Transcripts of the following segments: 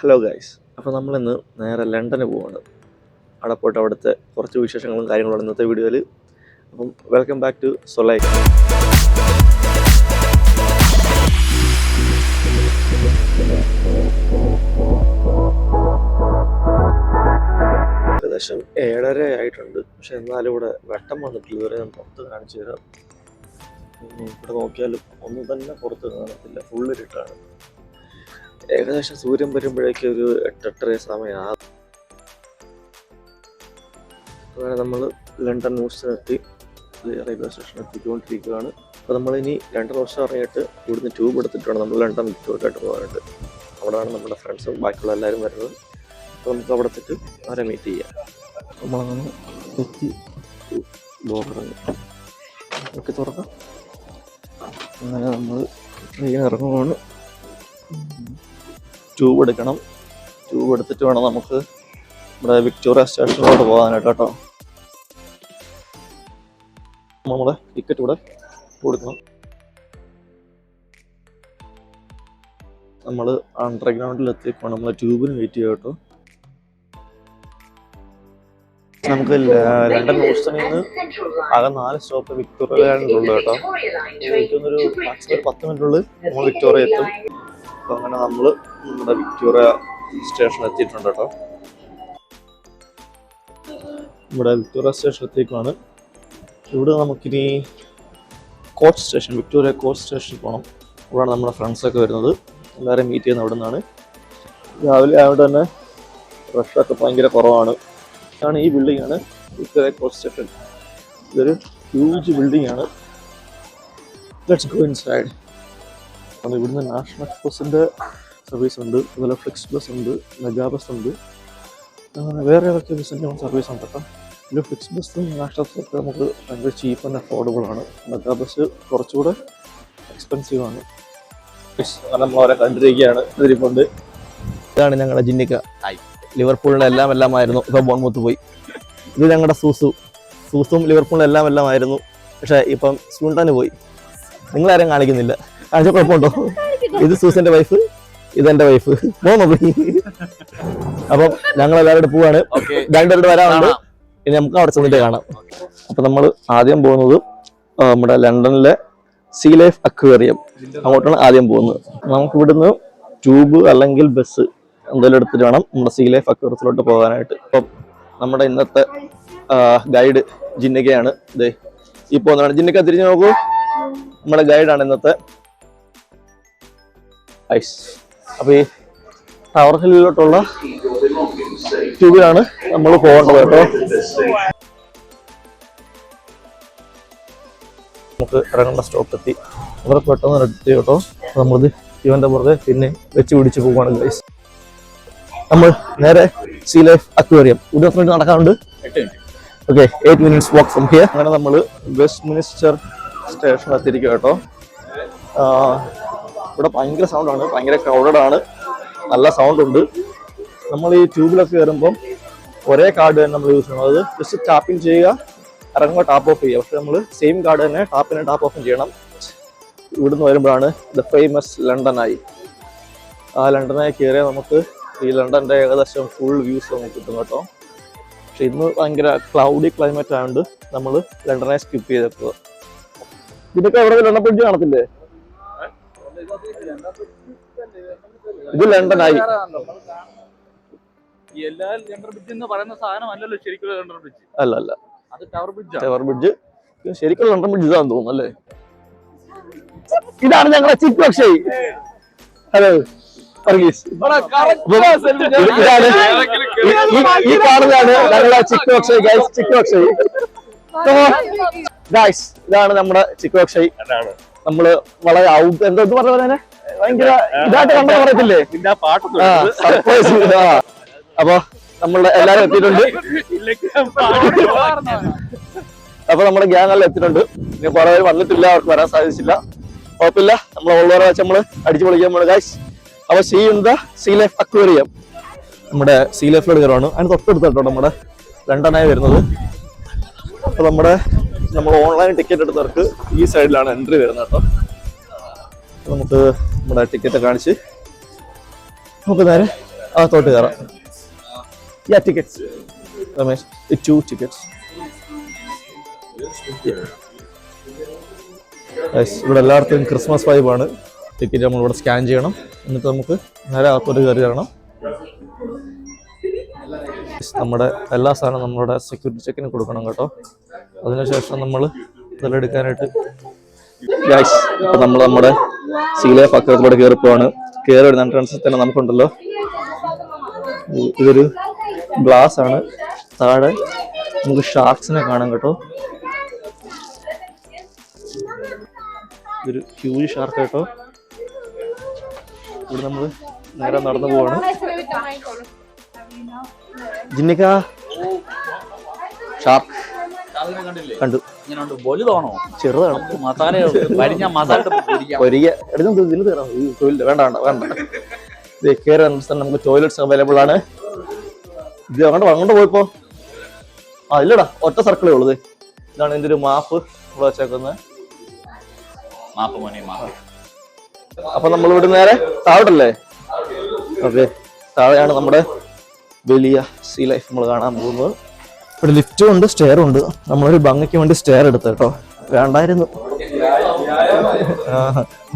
Hello guys അപ്പോൾ നമ്മളിന്ന് നേരെ ലണ്ടന് പോവാണ്. അവിടെ പോയിട്ട് അവിടുത്തെ കുറച്ച് വിശേഷങ്ങളും കാര്യങ്ങളും ഇന്നത്തെ വീഡിയോയിൽ. അപ്പം വെൽക്കം ബാക്ക് ടു സൊലൈ ഏകദേശം ഏഴര ആയിട്ടുണ്ട്. പക്ഷെ എന്നാലും ഇവിടെ വെട്ടം വന്നിട്ടില്ല. ഇതുവരെ ഞാൻ പുറത്ത് കാണിച്ചു തരാം. ഇവിടെ നോക്കിയാലും ഒന്നും തന്നെ പുറത്ത് കാണത്തില്ല. ഫുള്ള് ഇരുട്ടാണ്. ഏകദേശം സൂര്യൻ വരുമ്പോഴേക്ക് ഒരു എട്ടെട്ടര അങ്ങനെ നമ്മൾ ലണ്ടൻ ന്യൂസിലെത്തി റെയിൽവേ സ്റ്റേഷൻ എത്തിക്കൊണ്ടിരിക്കുകയാണ്. അപ്പോൾ നമ്മളിനി രണ്ടര വർഷം ഇറങ്ങിയിട്ട് ഇവിടുന്ന് ട്യൂബ് എടുത്തിട്ടാണ് നമ്മൾ ലണ്ടൻ വിക്ടോറിയായിട്ട് പോകാനായിട്ട് അവിടെയാണ് നമ്മുടെ ഫ്രണ്ട്സും ബാക്കിയുള്ള എല്ലാവരും വരുന്നത്. അപ്പോൾ നമുക്ക് അവിടെ എത്തിയിട്ട് അവരെ മീറ്റ് ചെയ്യാം. നമ്മളങ്ങനെ എത്തി ബോർഡറിങ് ഒക്കെ തുറക്കാം. അങ്ങനെ നമ്മൾ ഇങ്ങനെ ഇറങ്ങുവാണ്. ട്യൂബ് എടുക്കണം. ട്യൂബ് എടുത്തിട്ട് വേണം നമുക്ക് നമ്മുടെ വിക്ടോറിയ സ്റ്റേഷനിലോട്ട് പോകാനായിട്ട് കേട്ടോ. നമ്മുടെ ടിക്കറ്റ് ഇവിടെ കൊടുക്കണം. നമ്മൾ അണ്ടർഗ്രൗണ്ടിൽ എത്തിയപ്പോൾ നമ്മൾ ട്യൂബിന് വെയിറ്റ് ചെയ്യാം കേട്ടോ. നമുക്ക് ലണ്ടൻ ഹൂസ്റ്റണിൽ നിന്ന് ആകെ നാല് സ്റ്റോപ്പ് വിക്ടോറിയയിലുള്ളൂ കേട്ടോ. ഒരു മാക്സിമം ഒരു പത്ത് മിനിറ്റിനുള്ളിൽ നമ്മൾ വിക്ടോറിയ എത്തും. അപ്പൊ അങ്ങനെ നമ്മൾ നമ്മുടെ വിക്ടോറിയ സ്റ്റേഷൻ എത്തിയിട്ടുണ്ട് കേട്ടോ. ഇവിടെ വിക്ടോറിയ സ്റ്റേഷൻ എത്തിയേക്കാണ് ഇവിടെ നമുക്കിനി കോച്ച് സ്റ്റേഷൻ വിക്ടോറിയ കോച്ച് സ്റ്റേഷനിൽ പോകണം ഇവിടെയാണ് നമ്മുടെ ഫ്രണ്ട്സൊക്കെ വരുന്നത്. എല്ലാവരെയും മീറ്റ് ചെയ്യുന്ന അവിടെ നിന്നാണ് രാവിലെ ആയതുകൊണ്ട് തന്നെ റഷൊക്കെ ഭയങ്കര കുറവാണ്. ഇതാണ് ഈ ബിൽഡിംഗ് ആണ് വിക്ടോറിയ കോച്ച് സ്റ്റേഷൻ. ഇതൊരു ഹ്യൂജ് ബിൽഡിംഗ് ആണ്. ലെറ്റ്സ് ഗോ ഇൻസൈഡ് അപ്പോൾ ഇവിടുന്ന് നാഷണൽ എക്സ്പ്രസിന്റെ സർവീസ് ഉണ്ട് അതുപോലെ ഫ്ലിക്സ് ബസ് ഉണ്ട് മെഗാ ബസ് ഉണ്ട്. വേറെ ഏതൊക്കെ ബസ്സിന്റെ സർവീസ് ഉണ്ട് കേട്ടോ ഇതിൽ ഫ്ലിക്സ് ബസ്സും നാഷണൽ എക്സ്പ്രസ് നമുക്ക് ഭയങ്കര ചീപ്പ് ആൻഡ് അഫോർഡബിൾ ആണ്. മെഗാ ബസ് കുറച്ചുകൂടെ എക്സ്പെൻസീവ് ആണ്. നമ്മൾ കണ്ടിരിക്കുകയാണ് ഇതാണ് ഞങ്ങളുടെ ജിന്നിക്ക. ലിവർപൂളിന്റെ എല്ലാം എല്ലാം ആയിരുന്നു ഇപ്പം ബോൺമുത്ത് പോയി. ഇത് ഞങ്ങളുടെ സൂസു. സൂസും ലിവർപൂളിന്റെ എല്ലാം എല്ലാം ആയിരുന്നു പക്ഷേ ഇപ്പം സ്യൂണ്ടാന് പോയി. നിങ്ങളാരും കാണിക്കുന്നില്ല. കാണിച്ച കുഴപ്പമുണ്ടോ? ഇത് സൂസന്റെ വൈഫ് ഇത് ഇതെന്റെ വൈഫ് പോകുന്നു പോയി അപ്പം ഞങ്ങൾ എല്ലാവരും പോവാണ്. രണ്ടുപേരുടെ വരാറുണ്ട്. ഇനി നമുക്ക് അവിടെ ചെന്നിട്ട് കാണാം. അപ്പൊ നമ്മൾ ആദ്യം പോകുന്നത് നമ്മുടെ ലണ്ടനിലെ സീ ലൈഫ് അക്വേറിയം അങ്ങോട്ടാണ് ആദ്യം പോകുന്നത്. നമുക്ക് ഇവിടുന്ന് ട്യൂബ് അല്ലെങ്കിൽ ബസ് എന്തെങ്കിലും എടുത്തിട്ട് വേണം നമ്മുടെ സീ ലൈഫ് അക്വേറിയത്തിലോട്ട് പോകാനായിട്ട്. അപ്പം നമ്മുടെ ഇന്നത്തെ ഗൈഡ് ജിന്നകയാണ്. ഇതേ ഈ പോകുന്നതാണ് ജിന്നക്ക തിരിഞ്ഞു നോക്കൂ. നമ്മുടെ ഗൈഡാണ് ഇന്നത്തെ ഐസ്. അപ്പൊ ഈ ടവർ ഹില്ലിലോട്ടുള്ള ട്യൂബിലാണ് നമ്മൾ പോകേണ്ടത് കേട്ടോ. നമുക്ക് ഇറങ്ങേണ്ട സ്റ്റോപ്പ് എത്തി. വളരെ പെട്ടെന്ന് എത്തി കേട്ടോ. നമ്മളിത് ഇവന്റെ പുറകെ പിന്നെ വെച്ച് പിടിച്ച് പോവാണ് ഗൈസ് നമ്മൾ നേരെ സീ ലൈഫ് അക്വേറിയം ഇവിടെ എത്ര മിനിറ്റ് നടക്കാറുണ്ട് okay eight minutes walk from here അങ്ങനെ നമ്മൾ വെസ്റ്റ് മിനിസ്റ്റർ സ്റ്റേഷൻ എത്തിയിരിക്കുക കേട്ടോ. ഇവിടെ ഭയങ്കര സൗണ്ടാണ് ഭയങ്കര ക്രൗഡഡ് ആണ്. നല്ല സൗണ്ട് ഉണ്ട്. നമ്മൾ ഈ ട്യൂബിലൊക്കെ കയറുമ്പം ഒരേ കാർഡ് തന്നെ നമ്മൾ യൂസ് ചെയ്യണം. അത് ജസ്റ്റ് ടാപ്പിംഗ് ചെയ്യുക ഇറങ്ങുമ്പോൾ ടാപ്പ് ഓഫ് ചെയ്യുക. പക്ഷേ നമ്മൾ സെയിം കാർഡ് തന്നെ ടാപ്പിനെ ടാപ്പ് ഓഫ് ചെയ്യണം. ഇവിടുന്ന് വരുമ്പോഴാണ് ദ ഫേമസ് ലണ്ടനായി ആ ലണ്ടനായി കയറിയാൽ നമുക്ക് ഈ ലണ്ടന്റെ ഏകദേശം ഫുൾ വ്യൂസ് നമുക്ക് കിട്ടും കേട്ടോ. പക്ഷെ ഇന്ന് ഭയങ്കര ക്ലൗഡി ക്ലൈമറ്റ് ആയതുകൊണ്ട് നമ്മൾ ലണ്ടനെ സ്കിപ്പ് ചെയ്തേക്കുക ഇതൊക്കെ എവിടെ ലണ്ടൻ ബ്രിഡ്ജ് കാണത്തില്ലേ? ഇത് എല്ലാ ലണ്ടർ ബ്രിഡ്ജ് എന്ന് പറയുന്ന സാധനം അല്ലല്ലോ ശരിക്കും ലണ്ടർ ബ്രിഡ്ജ് അല്ല അല്ല. അത് ടവർ ബ്രിഡ്ജ് ടവർ ബ്രിഡ്ജ് ശരിക്കും ലണ്ടൻ ബ്രിഡ്ജ് ഇതാന്ന് തോന്നുന്നു അല്ലേ? ഇതാണ് ഞങ്ങളെ ചിപ്പ് അക്ഷയ്. ഹലോ ഇതാണ്. ഈ കാണുന്നതാണ് ഞങ്ങളുടെ ചിക്കു അക്ഷയ് ഗൈസ് ചിക്കു അക്ഷയ്. ഗൈസ് ഇതാണ് നമ്മുടെ ചിക്കു അക്ഷയ്. നമ്മൾ വളരെ ഔട്ട് എന്താ ഇത് പറഞ്ഞ ഭയങ്കര ഇതായിട്ട് കണ്ട പറയത്തില്ലേ? സർപ്രൈസ് അപ്പൊ നമ്മളുടെ എല്ലാരും എത്തിയിട്ടുണ്ട്. അപ്പൊ നമ്മുടെ ഗ്യാങ് എല്ലാം എത്തിയിട്ടുണ്ട്. ഇനി കുറെ പേര് വന്നിട്ടില്ല അവർക്ക് വരാൻ സാധിച്ചില്ല. കുഴപ്പമില്ല. നമ്മൾ ഉള്ളവരെ വെച്ച് നമ്മൾ അടിച്ചു പൊളിക്കാൻ പോണ്. ഗൈസ് അപ്പൊ sea in the Sea Life aquarium നമ്മുടെ സീ ലൈഫിലോട് കയറുവാണ്. അതിന് തൊട്ടടുത്തായിട്ടോ നമ്മുടെ ലണ്ടനായി വരുന്നത്. അപ്പൊ നമ്മുടെ നമ്മൾ ഓൺലൈൻ ടിക്കറ്റ് എടുത്തവർക്ക് ഈ സൈഡിലാണ് എൻട്രി വരുന്നത് കേട്ടോ. നമുക്ക് നമ്മുടെ ടിക്കറ്റ് കാണിച്ച് നമുക്ക് നേരെ അകത്തോട്ട് കയറാം. Yeah tickets Ramesh two tickets ഇവിടെ എല്ലായിടത്തും ക്രിസ്മസ് വൈബാണ് ടിക്കറ്റ് നമ്മൾ ഇവിടെ സ്കാൻ ചെയ്യണം. എന്നിട്ട് നമുക്ക് നേരെ അകത്തോട്ട് കയറി തരണം നമ്മുടെ എല്ലാ സാധനവും നമ്മളുടെ സെക്യൂരിറ്റി ചെക്കിന് കൊടുക്കണം കേട്ടോ. അതിനുശേഷം നമ്മൾ ഇതിലെടുക്കാനായിട്ട് എടുക്കാനായിട്ട് അപ്പം നമ്മൾ നമ്മുടെ സീലേ പക്കത്തിലൂടെ കയറി പോവാണ് കയറി വരുന്ന എൻട്രൻസിൽ തന്നെ നമുക്കുണ്ടല്ലോ. ഇതൊരു ഗ്ലാസ് ആണ്. താഴെ നമുക്ക് ഷാർക്സിനെ കാണാം കേട്ടോ. ഇതൊരു ഹ്യൂജ് ഷാർക്ക് കേട്ടോ. ഇവിടെ നമ്മൾ നേരെ നടന്നു പോവാണ്. ജിന്നിക്ക? ഷാർക്ക്. കണ്ടു. വലുതാണോ? ചെറുതാണ്. മസാല വരിഞ്ഞ മസാല ഈ ടോയ്ലറ്റ് വേണ്ട വേണ്ട വേണ്ട. ഇത് കയറി അനുസരിച്ച് നമുക്ക് ടോയ്ലറ്റ്സ് അവൈലബിൾ ആണ്. ഇത് അങ്ങോട്ട് അങ്ങോട്ട് പോയപ്പോ. ആ ഇല്ലടാ ഒറ്റ സർക്കിളേ ഉള്ളത് ഇതാണ് ഇതിന്റെ ഒരു മാപ്പ് ഇവിടെ വെച്ചേക്കുന്നത്. മാപ്പ് മോനെ മാപ്പ് അപ്പൊ നമ്മൾ ഇവിടെ നേരെ താഴോട്ടല്ലേ? ഓക്കെ. താഴെയാണ് നമ്മുടെ വലിയ സീ ലൈഫ് നമ്മൾ കാണാൻ പോകുന്നത്. ഇവിടെ ലിഫ്റ്റും ഉണ്ട് സ്റ്റെയറും ഉണ്ട്. നമ്മളൊരു ഭംഗിക്ക് വേണ്ടി സ്റ്റെയർ എടുത്തു കേട്ടോ. വേണ്ടായിരുന്നു.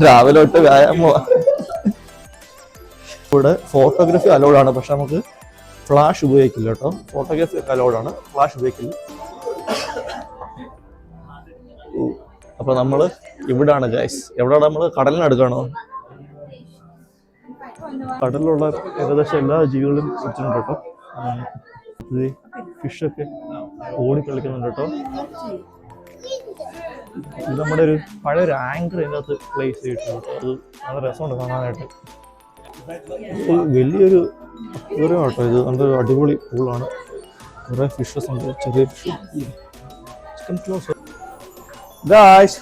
രാവിലെ തൊട്ട് വ്യായാമോ ഇവിടെ ഫോട്ടോഗ്രാഫി അലോഡാണ് പക്ഷെ നമുക്ക് ഫ്ലാഷ് ഉപയോഗിക്കില്ല കേട്ടോ. ഫോട്ടോഗ്രാഫി ഒക്കെ അലൗഡ് ആണ് ഫ്ലാഷ് ഉപയോഗിക്കില്ല. അപ്പൊ നമ്മൾ ഇവിടാണ് ഗൈസ് എവിടെയാണ് നമ്മൾ കടലിനടുക്കാണോ കടലിലുള്ള ഏകദേശം എല്ലാ ജീവികളും വെച്ചിട്ടുണ്ട് കേട്ടോ. ഫിഷൊക്കെ ഓടിക്കളിക്കുന്നുണ്ട് കേട്ടോ. ഇത് നമ്മുടെ ഒരു പഴയ ഒരു ആങ്കർ ഇതിനകത്ത് പ്ലേസ് ചെയ്തിട്ടുണ്ട്. അത് നല്ല രസമുണ്ട് കാണാനായിട്ട്. ഇത് വലിയൊരു ഒരു കേട്ടോ ഇത്. നല്ലൊരു അടിപൊളി പൂളാണ് കുറേ ഫിഷസ് ഉണ്ട്. ചെറിയ ഫിഷ്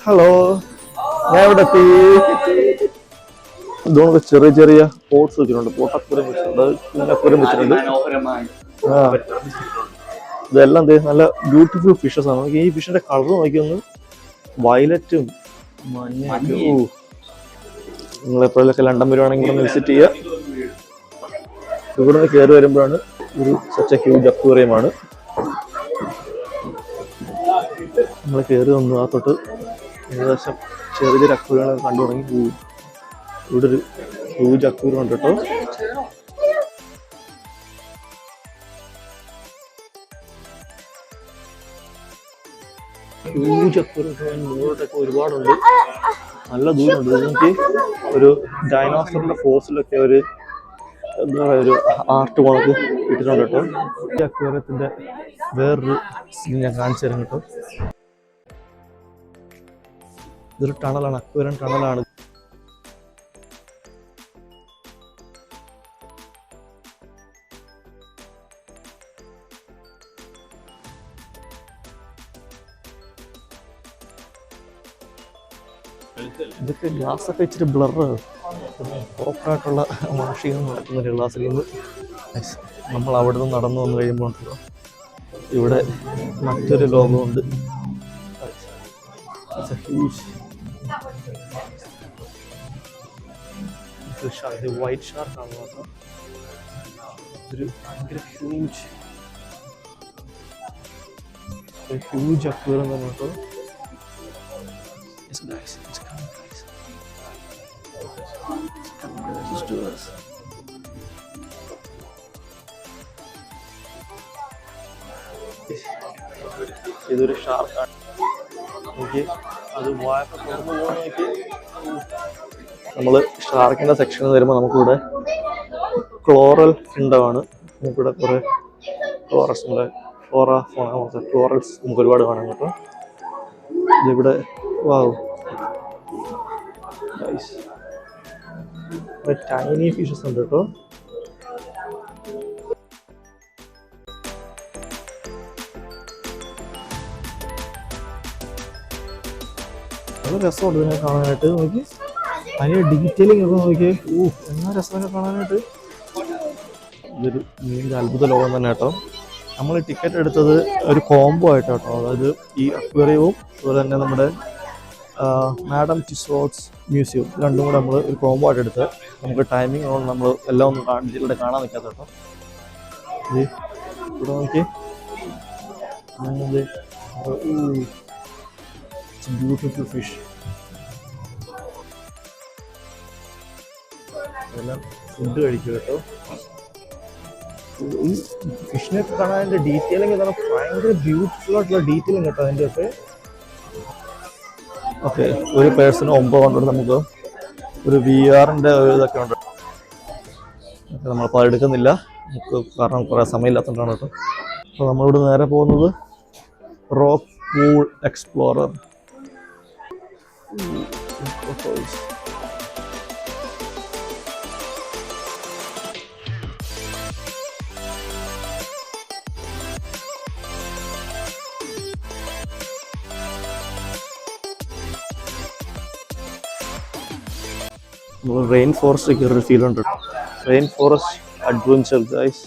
ഹലോ ഞാൻ ഇവിടെ എത്തി ഇതുകൊണ്ട് ചെറിയ ചെറിയ പോട്ട്സ് വെച്ചിട്ടുണ്ട്. പോട്ടക്കുരം വെച്ചിട്ടുണ്ട്. കുഞ്ഞക്കുരം വെച്ചിട്ടുണ്ട് ഇതെല്ലാം നല്ല ബ്യൂട്ടിഫുൾ ഫിഷസ് ആണ്. നമുക്ക് ഈ ഫിഷിന്റെ കളർ നോക്കിയൊന്ന് വയലറ്റും മഞ്ഞയും. നിങ്ങൾ എപ്പോഴൊക്കെ ലണ്ടൻ വരുവാണെങ്കിൽ ഒന്ന് വിസിറ്റ് ചെയ്യുക. ഇവിടെ നിന്ന് കയറി വരുമ്പോഴാണ് ഒരു സച്ച ഹ്യൂജ് അക്വേറിയമാണ് നമ്മൾ കയറി വന്നു. ആ തൊട്ട് ഏകദേശം ചെറിയ ചെറിയ അക്വേറിയങ്ങൾ കണ്ടു തുടങ്ങി ഓ, ഇവിടെ ഒരു ഹ്യൂജ് അക്വേറിയം ഉണ്ട് ഹ്യൂജ് മുകളിലോട്ടൊക്കെ ഒരുപാടുണ്ട്. നല്ല ദൂരമുണ്ട്. നിങ്ങൾക്ക് ഒരു ഡൈനോസറിന്റെ ഫോസിലൊക്കെ ഒരു എന്താ പറയുക ഒരു ആർട്ട് കണക്ക് ഇട്ടിട്ടുണ്ട് കേട്ടോ. ഈ അക്വേറിയത്തിന്റെ വേറൊരു സീൻ ഞാൻ കാണിച്ചു തരാം കേട്ടോ. ഇതൊരു ടണലാണ് അക്വേറിയം ടണലാണ്. ഇതൊക്കെ ഗ്ലാസ് ഒക്കെ ഇച്ചിരി ബ്ലർ പ്രോപ്പറായിട്ടുള്ള വാഷിങ് നടക്കുന്നില്ല ഗ്ലാസ്സിൽ നിന്ന്. നമ്മൾ അവിടെ നിന്ന് നടന്നു വന്നു കഴിയുമ്പോൾ ഉണ്ടല്ലോ. ഇവിടെ മറ്റൊരു ലോകമുണ്ട്. വൈറ്റ് ഷാർക്ക് ആണ്. കേട്ടോ. ഒരു ഭയങ്കര ഹ്യൂജ് ഹ്യൂജ് അക്വേറിയം തന്നെ കേട്ടോ. It's Let's do this. ഇതൊരു ഷാർക്കാണ് എനിക്ക് അത് വായൊക്കെ തുറന്നു പോകാൻ നമ്മൾ വരുമ്പോൾ നമുക്കിവിടെ ക്ലോറൽ കിണ്ടമാണ് നമുക്കിവിടെ കുറെ ക്ലോറസ് നമ്മുടെ ഫ്ലോറ നമുക്ക് ഒരുപാട് കാണാൻ കിട്ടും ഇതിവിടെ വാവ് ടൈനി ഫിഷസ് ഉണ്ട് കേട്ടോ രസമുണ്ട് ഇതിനെ കാണാനായിട്ട് നോക്കി. അതിന്റെ ഡീറ്റെയിലിംഗ് ഒക്കെ നോക്കി ഓ എന്നാ രസമൊക്കെ കാണാനായിട്ട്. ഇതൊരു മീനിന്റെ അത്ഭുത ലോകം തന്നെ കേട്ടോ. നമ്മൾ ടിക്കറ്റ് എടുത്തത് ഒരു കോംബോ ആയിട്ട് കേട്ടോ. അതായത് ഈ അക്വേറിയവും അതുപോലെ തന്നെ നമ്മുടെ മാഡം ടിസോട്സ് മ്യൂസിയം രണ്ടും കൂടെ നമ്മൾ ഒരു കോംബോ ആയിട്ട് എടുത്ത് നമുക്ക് ടൈമിംഗ് ഉള്ളത് നമ്മൾ എല്ലാം ഒന്നും കാണാൻ ഇവിടെ കാണാൻ നിൽക്കാത്ത കേട്ടോ. ഇവിടെ നോക്കി ബ്യൂട്ടിഫുൾ ഫിഷ് എല്ലാം ഫുഡ് കഴിക്കും കേട്ടോ. ഈ ഫിഷിനെ കാണാൻ അതിന്റെ ഡീറ്റെയിലിംഗ് ഭയങ്കര ബ്യൂട്ടിഫുൾ ആയിട്ടുള്ള ഡീറ്റെയിലിംഗ് കേട്ടോ അതിന്റെ ഒക്കെ ഓക്കെ ഒരു പേഴ്സൺ ഒമ്പത് കൊണ്ടുണ്ട് നമുക്ക് ഒരു വി ആറിന്റെ ഒരു ഇതൊക്കെ ഉണ്ട്. നമ്മൾ അപ്പോൾ എടുക്കുന്നില്ല. നമുക്ക് കാരണം കുറേ സമയമില്ലാത്തതുകൊണ്ടാണ് കേട്ടോ. അപ്പോൾ നമ്മളിവിടെ നേരെ പോകുന്നത് rock pool explorer rainforest കയറി ഫീൽ ഉണ്ട്. റെയിൻ ഫോറസ്റ്റ് അഡ്വഞ്ചർ ഗൈസ്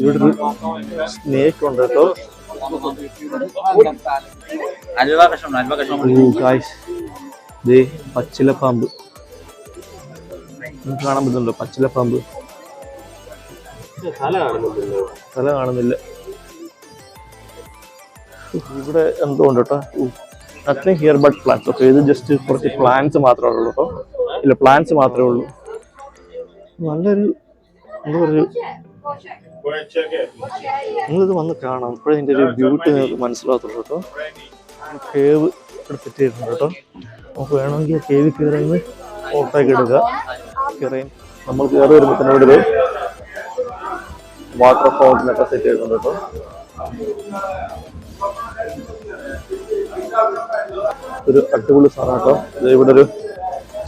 ഇവിടെ ഒരു സ്നേക്ക് ഉണ്ട് കേട്ടോ. ദേ പച്ചിലപ്പാമ്പ് നിങ്ങൾക്ക് കാണാൻ പറ്റുന്നുണ്ടോ? പച്ചിലപ്പാമ്പ് തല കാണുന്നില്ല. ഇവിടെ എന്തോ ഉണ്ട് കേട്ടോ. Nothing here but plants okay ഇത് ജസ്റ്റ് കുറച്ച് പ്ലാന്റ്സ് മാത്രമേ ഉള്ളൂ കേട്ടോ ഇല്ല പ്ലാന്റ്സ് മാത്രമേ ഉള്ളൂ. നല്ലൊരു എന്താ പറയുക നിങ്ങളിത് വന്ന് കാണാം ഇപ്പോഴും ഇതിന്റെ ഒരു ബ്യൂട്ടി നിങ്ങൾക്ക് മനസ്സിലാകത്തുള്ളൂ കേട്ടോ കേവ് ചെയ്തിട്ടുണ്ട് കേട്ടോ നമുക്ക് വേണമെങ്കിൽ കേവ് കയറിന്ന് ഫോട്ടോ ഒക്കെ എടുക്കുക കയറി നമ്മൾ കയറി വരുമ്പോൾ തന്നെ ഇവിടെ ഒരു വാട്ടർ ഫൗണ്ടനൊക്കെ സെറ്റ് ചെയ്തിട്ടുണ്ട് കേട്ടോ ഒരു അടിപൊളി സാധനം ഇവിടെ ഒരു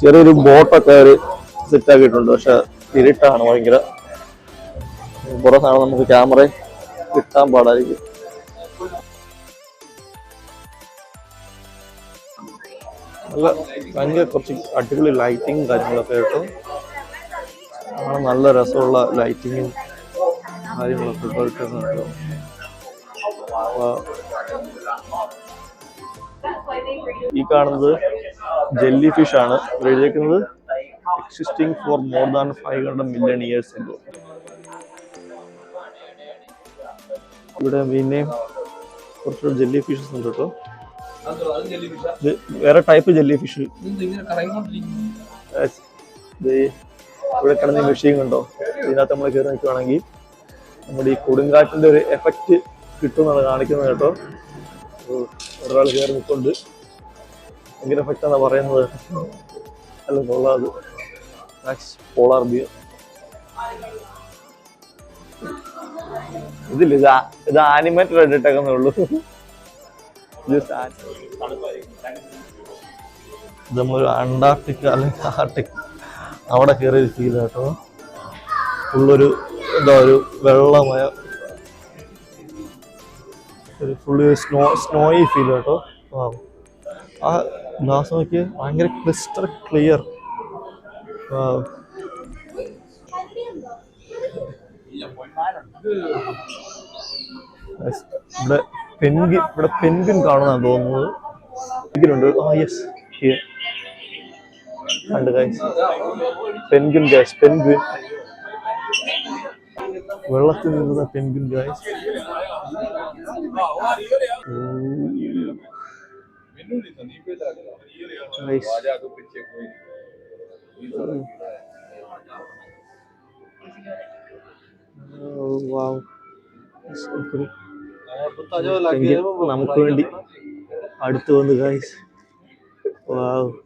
ചെറിയൊരു ബോട്ടൊക്കെ ഒരു സെറ്റ് ആക്കിയിട്ടുണ്ട് പക്ഷെ ഇരുട്ടാണ് ഭയങ്കര. കുറേ സാധനം നമുക്ക് ക്യാമറ കിട്ടാൻ പാടായിരിക്കും. നല്ല ഭയങ്കര കുറച്ച് അടിപൊളി ലൈറ്റിങ്ങും കാര്യങ്ങളൊക്കെ കേട്ടോ. ആണ് നല്ല രസമുള്ള ലൈറ്റിങ്ങും കാര്യങ്ങളൊക്കെ ഇപ്പോൾ ഇട്ടിട്ടുണ്ട് കേട്ടോ. ആ, ഈ കാണുന്നത് ജെല്ലി ഫിഷ് ആണ്. എഴുതിയേക്കുന്നത് existing for more than five hundred million years ago ഇവിടെ പിന്നെയും കുറച്ചുകൂടെ ജെല്ലി ഫിഷസ് ഉണ്ട് കേട്ടോ. വേറെ ടൈപ്പ് ജെല്ലി ഫിഷ് ഇവിടെ കിടന്ന മെഷീൻ ഉണ്ടോ? ഇതിനകത്ത് നമ്മൾ കയറി നിൽക്കുവാണെങ്കിൽ നമ്മുടെ ഈ കൊടുങ്കാറ്റിന്റെ ഒരു എഫക്റ്റ് കിട്ടുമെന്നാണ് കാണിക്കുന്നത് കേട്ടോ. ഒരാൾ കയറി നിൽക്കൊണ്ട് ഭയങ്കര എഫക്റ്റ് എന്നാ പറയുന്നത്? അല്ല കൊള്ളാത് പോളാർ ബിയർ ഇതില്ല ഇത് ഇത് ആനിമേറ്റഡ് ഇട്ടിട്ടേക്കുന്നേ ഉള്ളൂ. ഇത് നമ്മളൊരു അന്റാർട്ടിക്ക അല്ലെങ്കിൽ ആർട്ടിക് അവിടെ കയറി ഫീൽ കേട്ടോ. ഫുള്ളൊരു എന്താ ഒരു വെള്ളമയ ഒരു ഫുള്ള് സ്നോ സ്നോയി ഫീൽ കേട്ടോ. ആ ആ ഗ്ലാസ് നോക്കി ഭയങ്കര ക്രിസ്റ്റർ ക്ലിയർ ഇവിടെ പെൻഗിൻ ഇവിടെ പെൻഗിൻ കാണുന്നതാണ് തോന്നുന്നത്. പെൻഗിനുണ്ട് ആ യെസ് കണ്ട് ഗൈസ് പെൻഗിൻ ഗൈസ് പെൻഗിൻ വെള്ളത്തിൽ നിന്നുള്ള പെൻഗിൻ ഗൈസ് ഗൈസ് വാവ് നമുക്ക് വേണ്ടി അടുത്ത് വന്ന് ഗൈസ് വാവ് ദേ,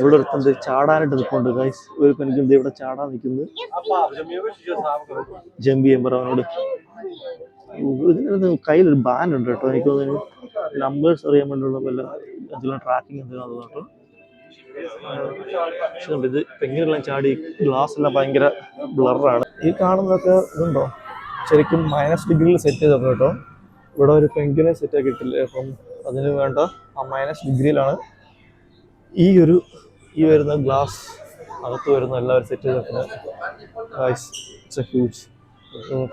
ഇവിടെ ഒരുത്തണ്ട് ചാടാനായിട്ട് നിൽപ്പുണ്ട് ഗൈസ് ഒരു ദേ ഇവിടെ ചാടാൻ നിൽക്കുന്നത് ജംബി പറ അവനോട്. ഇതിനകത്ത് കയ്യിലൊരു ബാൻ ഉണ്ട് കേട്ടോ എനിക്ക് തോന്നുന്നു നമ്പേഴ്സ് അറിയാൻ വേണ്ടിയുള്ള വല്ല എന്തെങ്കിലും ട്രാക്കിംഗ് എന്തെങ്കിലും കേട്ടോ. ഇത് പെങ്ങിനെല്ലാം ചാടി ഗ്ലാസ് എല്ലാം ഭയങ്കര ബ്ലറാണ് ഈ കാണുന്നതൊക്കെ ഇതുണ്ടോ? ശരിക്കും മൈനസ് ഡിഗ്രിയിൽ സെറ്റ് ചെയ്തോ കേട്ടോ. ഇവിടെ ഒരു പെങ്കിനെ സെറ്റ് ആക്കിയിട്ടില്ല അപ്പം അതിന് വേണ്ട ആ മൈനസ് ഡിഗ്രിയിലാണ് ഈ ഒരു ഈ വരുന്ന ഗ്ലാസ് അകത്ത് വരുന്ന എല്ലാവരും സെറ്റ് ചെയ്ത് വെക്കുന്നത് ഹ്യൂജ്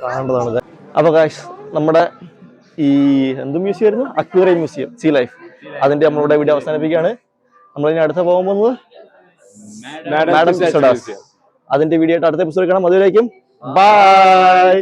കാണേണ്ടതാണ് അപ്പോൾ ഗായ്സ് നമ്മുടെ ഈ എന്ത് മ്യൂസിയം ആയിരുന്നു? അക്വേറിയം മ്യൂസിയം സീ ലൈഫ് അതിന്റെ നമ്മളിവിടെ വീഡിയോ അവസാനിപ്പിക്കുകയാണ്. നമ്മളിനി അടുത്ത പോകാൻ പോകുന്നത് മാഡം അതിന്റെ വീഡിയോ ആയിട്ട് അടുത്ത എപ്പിസോഡ് കാണാം. അതുവരേക്കും ബൈ